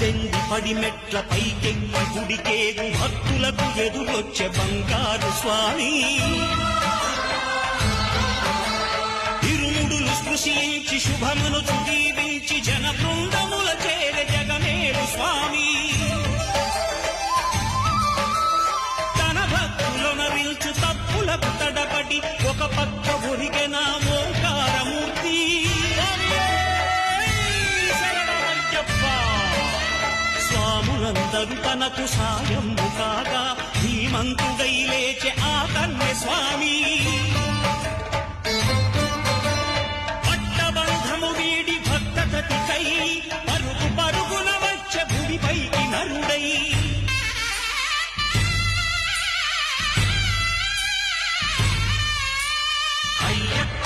పద్దెనిమిది పడిమెట్ల పైకెక్కి గుడికేగు భక్తులకు ఎదురొచ్చే బంగారు స్వామి. తిరుముడులు స్పృశించి శుభమును దీవించి జన బృందముల చేర జగమేడు స్వామి. వారందరూ తనకు సాయం కాగా ధీమంతుడై లేచే ఆ తన్నే స్వామి. పట్టబంధము వీడి భక్త పరుగు పరుగున గుడిపైకి నరుడై. అయ్యప్ప